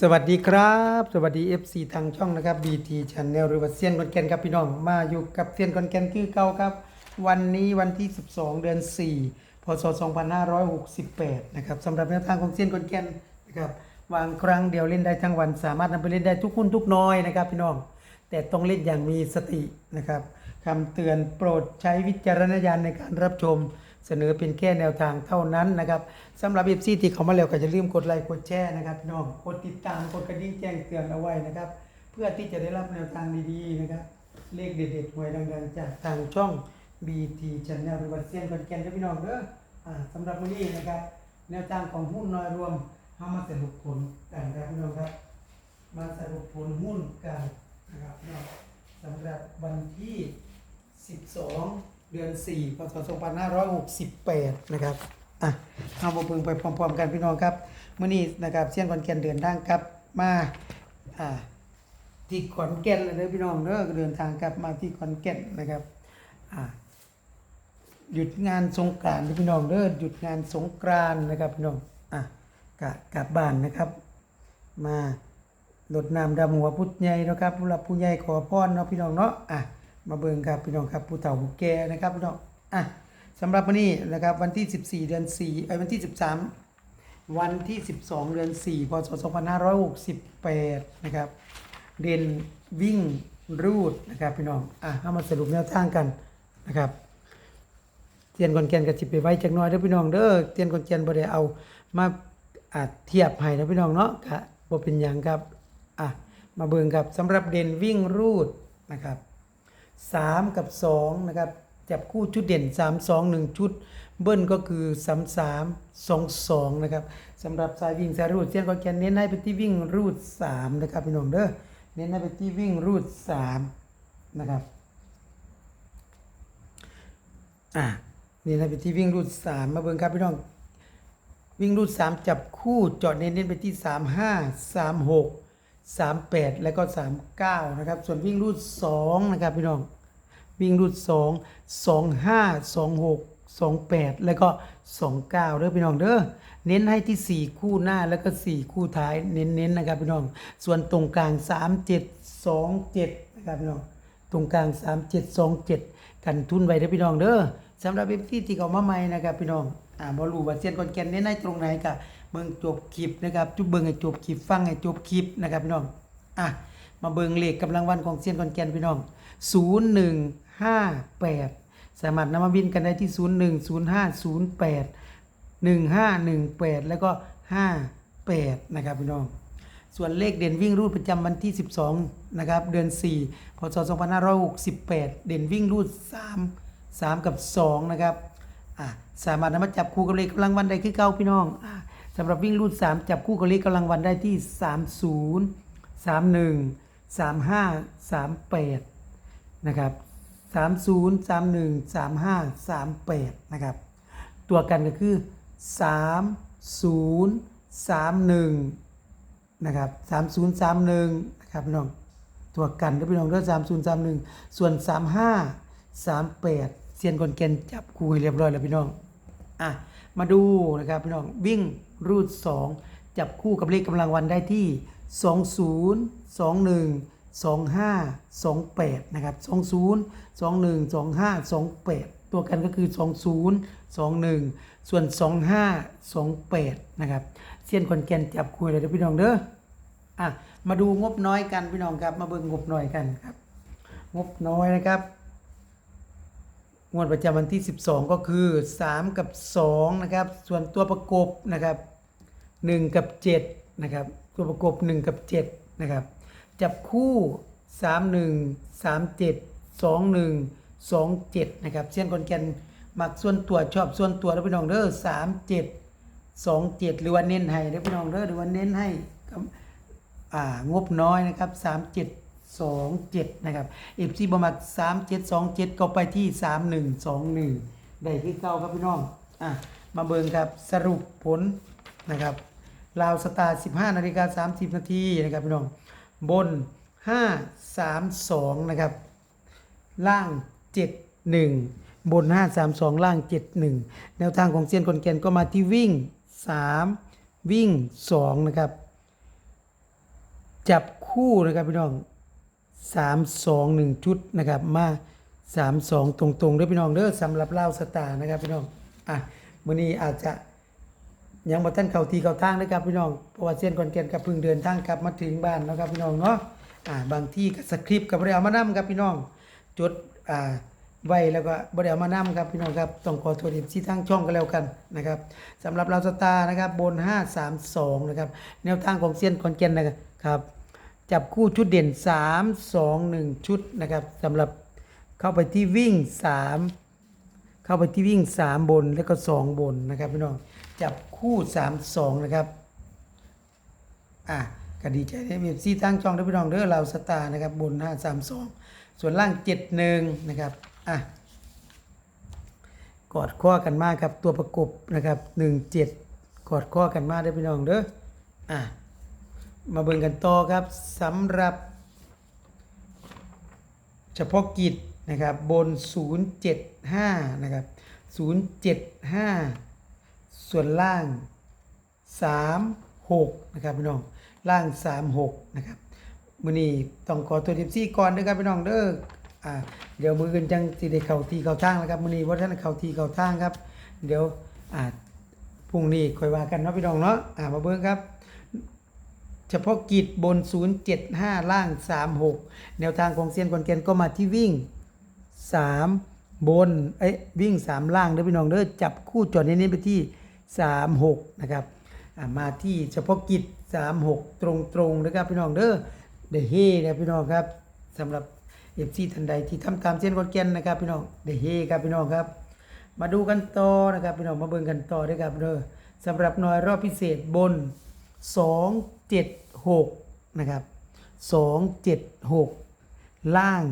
สวัสดีครับ สวัสดี FC ทางช่องนะครับ BT Channel หรือว่าเซียนคอนแกนครับพี่น้อง มาอยู่กับเซียนคอนแกนคือเก่าครับ วันนี้วันที่ 12 เดือน 4 พศ 2568 นะครับสำหรับแนวทางของเซียนคอนแกนนะครับวางครั้งเดียวเล่นได้ทั้งวันสามารถนำไปเล่นได้ทุกคนทุกน้อยนะครับพี่น้อง แต่ต้องเล่นอย่างมีสตินะครับคำเตือนโปรดใช้วิจารณญาณในการรับชม เสนอเป็นแค่แนวทางเท่านั้นนะครับสำหรับเอฟซีที่เขามาแล้วก็จะลืมกดไลค์กดแชร์นะครับพี่น้องกดติดตามกดกระดิ่งแจ้งเตือนเอาไว้นะครับ เพื่อที่จะได้รับแนวทางดีๆนะครับเลขเด็ดๆหวยดังๆ จากทางช่อง BT Channel หรือว่าเซียนคอนแกนครับพี่น้องเด้ออ่าสำหรับวันนี้นะครับ แนวทางของหุ้นน้อยรวมเข้ามาสรุปผลกันครับพี่น้องครับ มาสรุปผลหุ้นกันนะครับน้องสำหรับวันที่ 12 เดือน4พศ2568 นะครับ อะเอามาเบิ่งไปพร้อมๆ กันพี่น้องครับมื้อนี้นะครับเซียนขอนแก่นเดินทางกลับมา อ่า ที่ขอนแก่นเลยเด้อพี่น้องเด้อเดินทางกลับมาที่ขอนแก่นนะครับ อ่า หยุดงานสงกรานต์เด้อพี่น้องเด้อหยุดงานสงกรานต์นะครับพี่น้อง อะกะกลับบ้านนะครับ มาลดน้ำดำหัวผู้ใหญ่นะครับผู้หลักผู้ใหญ่ขอพรเนาะพี่น้องเนาะ อะ มาเบิ่งครับพี่น้องครับผู้เฒ่าผู้แก่นะครับพี่น้องอะสำหรับวันนี้นะครับวันที่ 14 เดือน4เอ้วันที่ 13 วันที่ 12 เดือน 4 พศ 2568 นะครับเด่นวิ่งรูดนะครับพี่น้องอะเอามาสรุปแนวทางกันนะครับเตียนคอนแกนกับจิบไปไว้จักหน้อยเด้อพี่น้องเด้อเตียนคอนแกนบ่ได้เอามาอาเทียบให้นะพี่น้องเนาะก็บ่เป็นหยังครับอะมาเบิ่งครับสำหรับเด่นวิ่งรูดนะครับ 3 กับ 2 นะครับ จับคู่ชุดเด่น 3 2 1 ชุด เบิ้ลก็คือ 3 3 2 2 นะครับสำหรับสายวิ่งสายรูดเตียนคอนแกนเน้นให้ไปที่วิ่งรูด 3 นะครับพี่น้องเด้อเน้นให้ไปที่วิ่งรูด 3 นะครับอะนี่นะไปที่วิ่งรูดสามมาเบิ่งครับพี่น้องวิ่งรูดสามจับคู่จอดเจาะเน้นไปที่สามห้าสามแปดแล้วก็สามเก้านะครับ ส่วนวิ่งรูดสองนะครับพี่น้อง วิ่งรูดสองสองห้าสองหกสองแปดแล้วก็สองเก้าเด้อพี่น้องเด้อเน้นให้ที่สี่คู่หน้าแล้วก็สี่คู่ท้ายเน้นๆนะครับพี่น้อง ส่วนตรงกลางสามเจ็ดสองเจ็ดนะครับพี่น้อง ตรงกลาง 3727 กันทุนไว้เด้อพี่น้องเด้อสำหรับเอฟซีที่เขามาใหม่นะครับพี่น้องอ่าบ่รู้ว่าเซียนคอนแกนเน้นในตรงไหนก็เบิ่งจบคลิปนะครับจุเบิ่งให้จบคลิปฟังให้จบคลิปนะครับพี่น้องอะมาเบิ่งเลขกำลังวันของเซียนคอนแกนพี่น้อง0158 สามารถนำมาบินกันได้ที่ 010508 1518 แล้วก็ 58 นะครับพี่น้องส่วนเลขเด่นวิ่งรูดประจำวันที่ 12 นะครับ เดือน 4 พศ 2568 เด่นวิ่งรูด 3 3 กับ 2 นะครับ อะ สามารถนำมาจับคู่กับเลขกำลังวันได้คือเก้าพี่น้อง อะ สำหรับวิ่งรูด3จับคู่กับเลขกำลังวันได้ที่ 30 31 35 38 นะครับ 30 31 35 38 นะครับ ตัวกันก็คือ 30 31 นะครับสามศูนย์สามหนึ่งนะครับพี่น้องตัวกันก็พี่น้องด้อสามศูนย์สามหนึ่งส่วนสามห้าสามแปดเซียนกอนเกนจับคู่ให้เรียบร้อยแล้วพี่น้องอะมาดูนะครับพี่น้องวิ่ง รูดสองจับคู่กับเลขกำลังวันได้ที่สองศูนย์สองหนึ่งสองห้าสองแปดนะครับสองศูนย์สองหนึ่งสองห้าสองแปดตัวกันก็คือสองศูนย์สองหนึ่งส่วนสองห้าสองแปดนะครับเซียนคอนแกนจับคู่เลยเด้อพี่น้องเด้ออะมาดูงบน้อยกันพี่น้องครับมาเบิ่งงบน้อยกันครับ งบน้อยนะครับ งวดประจำวันที่ 12 ก็คือ 3 กับ 2 นะครับ ส่วนตัวประกบนะครับ 1 กับ 7 นะครับ ตัวประกบ 1 กับ 7 นะครับ จับคู่ 3 1 3 7 2 1 2 7 นะครับเส้นคอนแกนมักส่วนตัวชอบส่วนตัวแล้วพี่น้องเด้อ3 7 2 7 หรือว่าเน้นให้เด้อพี่น้องเด้อหรือว่าเน้นให้อ่างบน้อยนะครับ 3727นะครับ FC บมัก3727ก็ไปที่3121ได้ที่เก้าครับพี่น้องอะมาเบิ่งครับสรุปผลนะครับลาวสตาร์15นาฬิกา30นาทีนะครับพี่น้องบน532นะครับ ล่าง71บน532ล่าง71แนวทางของเซียนคนแกนก็มาที่วิ่ง3วิ่ง2นะครับ จับคู่นะครับพี่น้อง สามสองหนึ่งชุดนะครับมาสามสองตรงๆด้อพี่น้องเด้อสำหรับเล่าสตาร์นะครับพี่น้องอะมื้อนี้อาจจะยังบ่ทันเข้าทีเข้าทางนะครับพี่น้องเพราะว่าเส้นคอนแกนกับพิ่งเดินทางกลับมาถึงบ้านนะครับพี่น้องเนาะอ่าบางที่ก็สคริปต์ก็บ่ได้เอามานํครับพี่น้องจดอ่าไว้แล้วก็บ่ได้เอามานํครับพี่น้องครับต้องขอโทษที่ทางช่องก็แล้วกันนะครับสำหรับเราสตาร์นะครับบน 532นะครับแนวทางของเส้นคอนแกนนะครับ จับคู่ชุดเด่น 3 2 1 ชุดนะครับสำหรับเข้าไปที่วิ่ง 3 เข้าไปที่วิ่ง 3 บนแล้วก็ 2 บนนะครับพี่น้องจับคู่ 3 2 นะครับอะก็ดีใจได้มีซีตั้งช่องด้วยพี่น้องเด้อเราสตาร์นะครับบน 5 3 2 ส่วนล่าง 7 1 นะครับอะกอดข้อกันมากครับตัวประกบนะครับ 1 7 กอดข้อกันมากได้พี่น้องเด้ออะ มาเบิ่งกันต่อครับสำหรับ เฉพาะกิจนะครับบน 075 นะครับ 075 ส่วนล่าง 36 นะครับพี่น้องล่าง 36 นะครับมือนี้ต้องขอตัวทิปซี่ก่อนเด้อครับพี่น้องเด้ออ่าเดี๋ยวมือกันจังสิได้เข้าทีเข้าทางนะครับมือนี้ว่าท่านเข้าทีเข้าทางครับ เดี๋ยวอ่าพรุ่งนี้ค่อยว่ากันเนาะพี่น้องเนาะอ่ามาเบิ่งครับ เฉพาะกิจบน 075 ล่าง 36 แนวทางของเซียนคอนแกนก็มาที่วิ่ง 3 บนเอ้วิ่ง 3 ล่างเด้อพี่น้องเด้อจับคู่จอดเน้นๆไปที่ 36 นะครับมาที่เฉพาะกิจ 36 ตรงๆนะครับพี่น้องเด้อเดเฮนะพี่น้องครับสำหรับเอฟซีทันใดที่ทำตามเซียนคอนแกนนะครับพี่น้องเดเฮครับพี่น้องครับ มาดูกันต่อนะครับพี่น้องมาเบิ่งกันต่อด้วยครับเด้อสำหรับหน่วยรอบพิเศษบน 7 6นะครับ276 ล่าง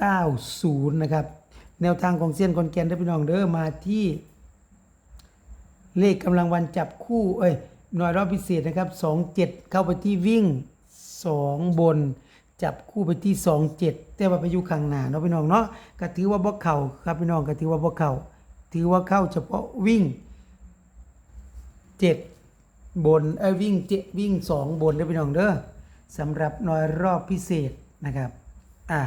90นะครับแนวทางของเซียนคอนแกนได้พี่น้องเด้อมาที่ เลขกำลังวันจับคู่เอ้ยหน่วยรอบพิเศษนะครับ 27 เข้าไปที่วิ่ง 2 บนจับคู่ไปที่ 27 แต่ว่าไปอยู่ข้างหน้าเนาะพี่น้องเนาะก็ถือว่าบ่เข้าครับพี่น้องก็ถือว่าบ่เข้าถือว่าเข้าเฉพาะวิ่ง 7 บนเอ้ยวิ่งเจวิ่ง2บนเด้พี่น้องเด้อสำหรับน่วยรอบพิเศษนะครับอะ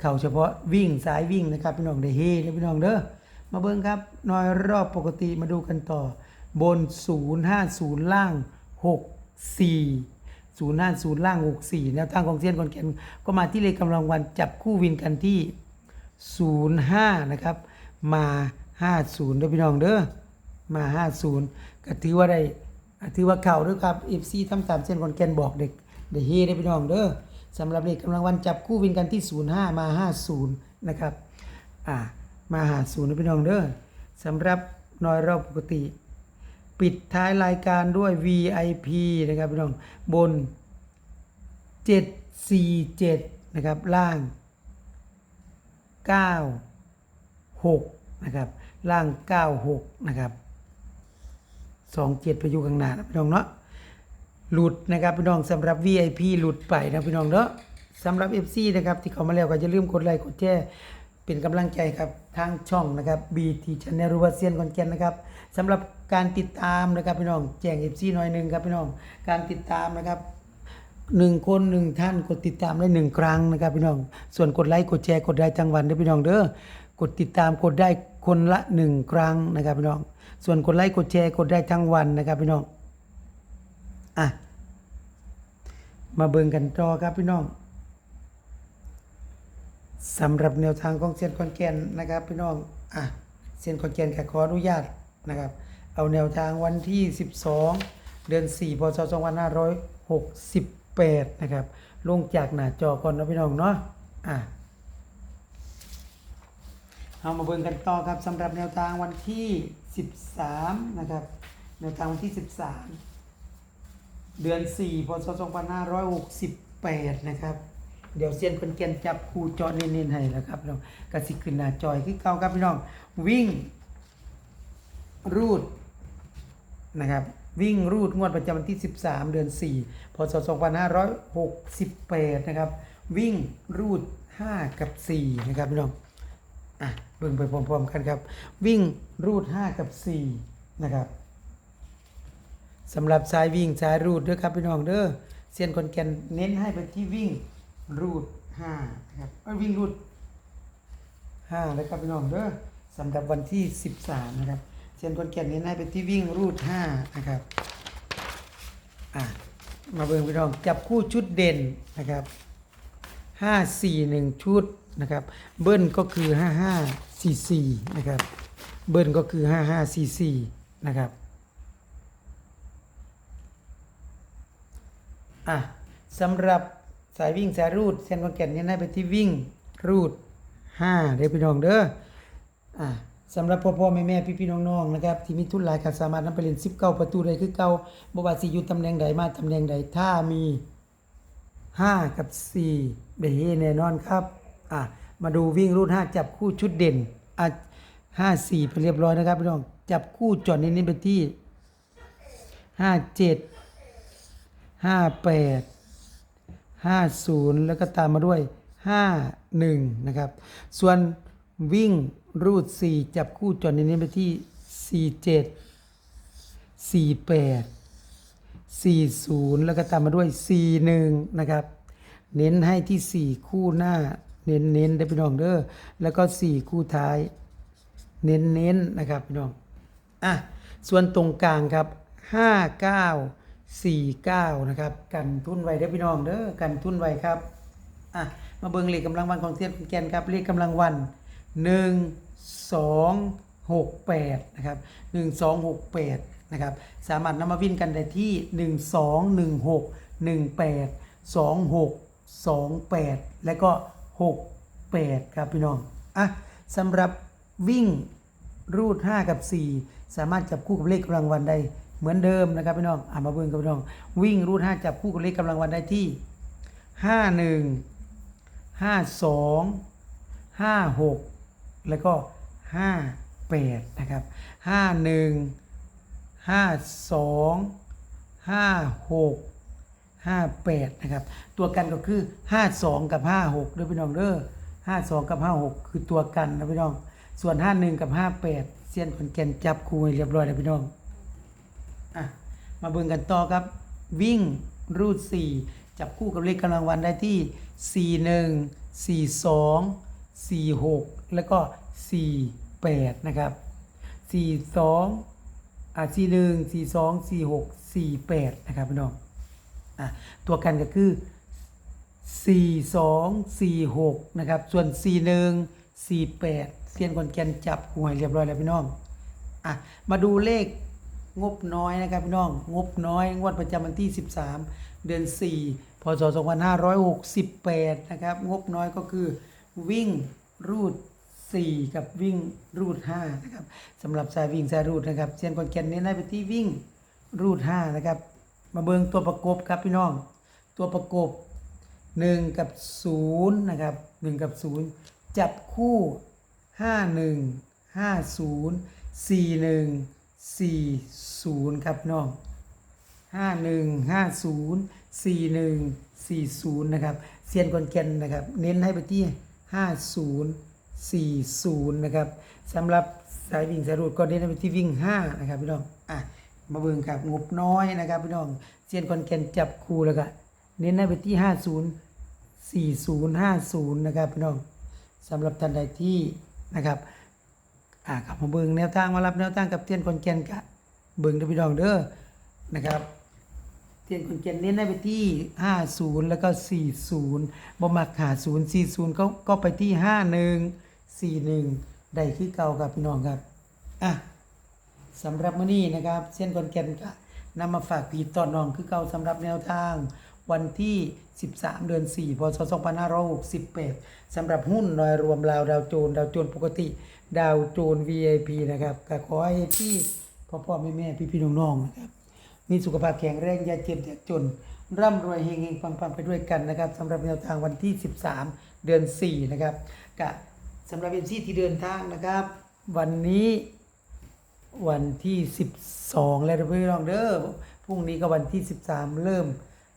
เข้าเฉพาะวิ่งสายวิ่งนะครับพี่น้องได้เฮเด้อพี่น้องเด้อมาเบิ่งครับน่วยรอบปกติมาดูกันต่อ บน 050 ล่าง 64 050 ล่าง 64 แนวทางของเซียนคอนแกนก็มาที่เลขกำลังวันจับคู่วินกันที่ 05 นะครับ มา 50เด้อพี่น้องเด้อมา 50 ก็ถือว่าได้ ถือว่าเข่าด้วยครับ FC ทำตามเส้นคอนแกนบอกเด็กเด้เฮได้พี่น้องเด้อสำหรับเลขกำลังวันจับคู่วินกันที่ 05 มา 50 นะครับ อ่า มาหาศูนย์นะพี่น้องเด้อสำหรับน้อยรอบปกติ ปิดท้ายรายการด้วย VIP นะครับพี่น้องบน 747 นะครับล่าง 96 นะครับล่าง 96 นะครับ 27ไปอยู่ข้างหน้านะพี่น้องเนาะหลุดนะครับพี่น้องสำหรับ VIP หลุดไปนะพี่น้องเนาะสำหรับ FC นะครับที่เขามาแล้วก็อย่าลืมกดไลค์กดแชร์เป็นกำลังใจครับทางช่องนะครับ BT Channel รือว่าเซียนคอนแกนนะครับสำหรับการติดตามนะครับพี่น้องแจ้ง FC หน่อยหนึงครับพี่น้องการติดตามนะครับหนึ่งคนหนึ่งท่านกดติดตามได้หนึ่งครั้งนะครับพี่น้อง ส่วนกดไลค์กดแชร์กดได้ทั้งวันเด้พี่น้องเด้อกดติดตามกดได้ คนละหนึ่งครั้งนะครับพี่น้อง ส่วนกดไลค์กดแชร์กดได้ทั้งวันนะครับพี่น้อง อะ มาเบิ่งกันต่อครับพี่น้องสำหรับแนวทางของเซียนคอนแกนนะครับพี่น้อง อะเซียนคอนแกนขออนุญาตนะครับ เอาแนวทางวันที่ 12 เดือน4พศ2568 นะครับ ลงจากหน้าจอก่อนนะพี่น้องเนาะ อะ เอามาเบิ่งกันต่อครับสำหรับแนวทางวันที่ 13 นะครับ แนวทางวันที่ 13 เดือน 4 พศ 2568 นะครับ เดี๋ยวเซียนคนเกียนจับคู่จาะเน้นๆให้แล้วครับพี่น้องกสิขึ้นหน้าจอยคือเก่าครับพี่น้อง วิ่ง รูดนะครับวิ่งรูดงวดประจำวันที่ 13 เดือน 4 พศ 2568 นะครับ วิ่งรูด 5 กับ 4 นะครับพี่น้องอะ เบ่งไปพร้อมๆกันครับ วิ่งรูด 5 กับ 4 นะครับสำหรับสายวิ่งสายรูดเด้อครับพี่น้องเด้อเซียนคนแก่นเน้นให้ไปที่วิ่งรูดห้านะครับวิ่งรูดห้าเลยครับพี่น้องเด้อสำหรับวันที่สิบสามนะครับเซียนคนแก่นเน้นให้ไปที่วิ่งรูดห้านะครับอะมาเบิ่งพี่น้องจับคู่ชุดเด่นนะครับห้าสี่หนึ่งชุด นะครับ เบิ้ลก็คือห้าห้าซีซีนะครับ เบิ้ลก็คือห้าห้าซีซีนะครับ อะสำหรับสายวิ่งสายรูดเส้นคอนแก่นเนี่ยให้ไปที่วิ่งรูด 5 เด้อพี่น้องเด้อ อะสำหรับพ่อพ่อแม่แม่พี่พี่น้องๆนะครับที่มีทุนหลายก็สามารถนำไปเล่น19ประตูได้คือเก่าบว่าสิอยู่ตำแหน่งใดมาตำแหน่งใดถ้ามี 5 กับ4ได้เฮแน่นอนครับ อะมาดูวิ่งรูด5จับคู่ชุดเด่นอะ5 4ไปเรียบร้อยนะครับพี่น้องจับคู่จอดนิดๆไปที่57ห้าแปดห้าศูนย์แล้วก็ตามมาด้วยห้าหนึ่งนะครับ ส่วนวิ่งรูดสี่จับคู่จอดในนี้ไปที่สี่เจ็ดสี่แปดสี่ศูนย์แล้วก็ตามมาด้วยสี่หนึ่งนะครับ เน้นให้ที่สี่คู่หน้า เน้นเน้นได้พี่น้องเด้อแล้วก็สี่คู่ท้าย เน้นเน้นนะครับพี่น้องอะส่วนตรงกลางครับ 59 49 นะครับ กันทุนไว้เด้พี่น้องเด้อกันทุนไว้ครับอะมาเบิ่งเลขกำลังวันของเทียบแกนครับเลขกำลังวัน 1 2 6 8 นะครับ 1 2 6 8 นะครับ สามารถนำมาวิ่นกันได้ที่ 1 2 1 6 1 8 2 6 2 8 และก็ 6 8 ครับพี่น้อง อะสำหรับวิ่งรูด 5 กับ 4 สามารถจับคู่กับเลขกำลังวันได้เหมือนเดิมนะครับพี่น้องอ่ามาเบิ่งกับพี่น้อง วิ่งรูด 5 จับคู่กับเลขกำลังวันได้ที่ 51 52 56 แล้วก็ 58 นะครับ 51 52 56 58นะครับตัวกันก็คือ 52 กับ 56ด้วยพี่น้องเด้อ52 กับ 56 คือตัวกันนะพี่น้อง ส่วน 51 กับ 58 เสี้ยนขอนแก่นจับคู่เรียบร้อยแล้วพี่น้องอะมาเบิ่งกันต่อครับ วิ่งรูด 4 จับคู่กับเลขกำลังวันได้ที่ 41 42 46 แล้วก็ 48 นะครับ 42อะ41 42 46 48 นะครับพี่น้อง อะตัวกันก็คือ 4 2 4 6 นะครับ ส่วน 4 1 4 8 เซียนกอนแกนจับหวยเรียบร้อยแล้วพี่น้องอะมาดูเลขงบน้อยนะครับพี่น้อง งบน้อย งวดประจำวันที่ 13 เดือน 4 พศ 2568 นะครับ งบน้อยก็คือวิ่งรูด 4 กับวิ่งรูด 5 นะครับสำหรับสายวิ่งสายรูดนะครับเซียนกอนแกนเน้นให้ไปที่วิ่งรูด 5 นะครับ มาเบิงตัวประกบครับพี่น้อง ตัวประกบ 1 กับ0นะครับ1กับ 0 จับคู่ 51 50 41 40 ครับพี่น้อง51 50 41 40 นะครับเซียนกอนแกนนะครับ เน้นให้ไปที่ 50 40 นะครับสำหรับสายวิ่งสายรูดก็เน้นให้ไปที่วิ่ง 5 นะครับพี่น้องอะ มาเบิ่งครับงบน้อยนะครับพี่น้องเซียนคอนแกนจับคู่แล้วก็เน้นให้ไปที่ 50 40 50 นะครับพี่น้องสำหรับท่านใดที่นะครับอ่ากับมาเบิ่งแนวทางมารับแนวทางกับเซียนคอนแกนกะเบิ่งเด้อพี่น้องเด้อนะครับเซียนคอนแกนเน้นให้ไปที่ 50 แล้วก็ 40บ่มัก50 40ก็ก็ไปที่ 51 41 ได้คือเก่าครับพี่น้องครับ อะ สำหรับมื้อนี้นะครับ เส้นกอนแกนก็นำมาฝากพี่ตอนน้องคือเก่าสำหรับแนวทาง วันที่ 13 เดือน 4 พศ 2568สำหรับหุ้นน่วยรวมลาวดาวโจนดาวโจนปกติ ดาวโจน VIP นะครับก็ขอให้พี่พ่อพ่อแม่แม่พี่พี่น้องๆนะครับมีสุขภาพแข็งแรงอย่าเจ็บอย่าจน ร่ำรวยเฮงๆปังๆไปด้วยกันนะครับสำหรับแนวทางวันที่ 13 เดือน 4 นะครับกะสำหรับเอ็นซีที่เดินทางนะครับ วันนี้ วันที่ 12 แล้วเด้อพี่น้องเด้อพรุ่งนี้ก็วันที่ 13 เริ่ม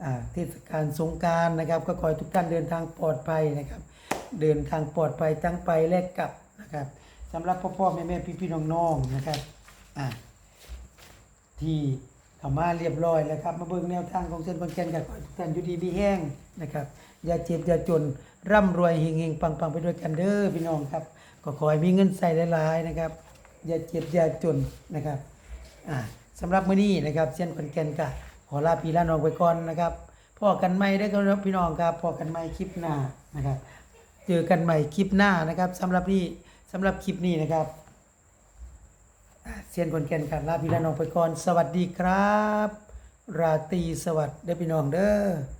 อ่าเทศกาลสงการนะครับ ก็ขอให้ทุกท่านเดินทางปลอดภัยนะครับ เดินทางปลอดภัยทั้งไปและกลับนะครับสำหรับพ่อพ่อแม่แม่พี่พี่น้องน้องๆนะครับอ่าที่เข้ามาเรียบร้อยแล้วครับ มาเบิ่งแนวทางของเส้นคนแกนกับท่านอยู่ดีมีแห้งนะครับอย่าเจ็บอย่าจนร่ำรวยเฮงๆปังๆ ไปด้วยกันเด้อพี่น้องครับ ก็ขอให้มีเงินใส่หลายๆนะครับ อย่าเจ็บอย่าจนนะครับอ่าสำหรับมื้อนี้นะครับเส้นคนแก่นก็ขอลาพี่ลาน้องไปก่อนนะครับพอกันใหม่ได้อครับพี่น้องครับพอกันใหม่คลิปหน้านะครับ เจอกันใหม่คลิปหน้านะครับสำหรับนี่สำหรับคลิปนี้นะครับเซียนคนแก่นครับลาพี่ลาน้องไปก่อน สวัสดีครับ ราตรีสวัสดิ์เด้พี่น้องเด้อ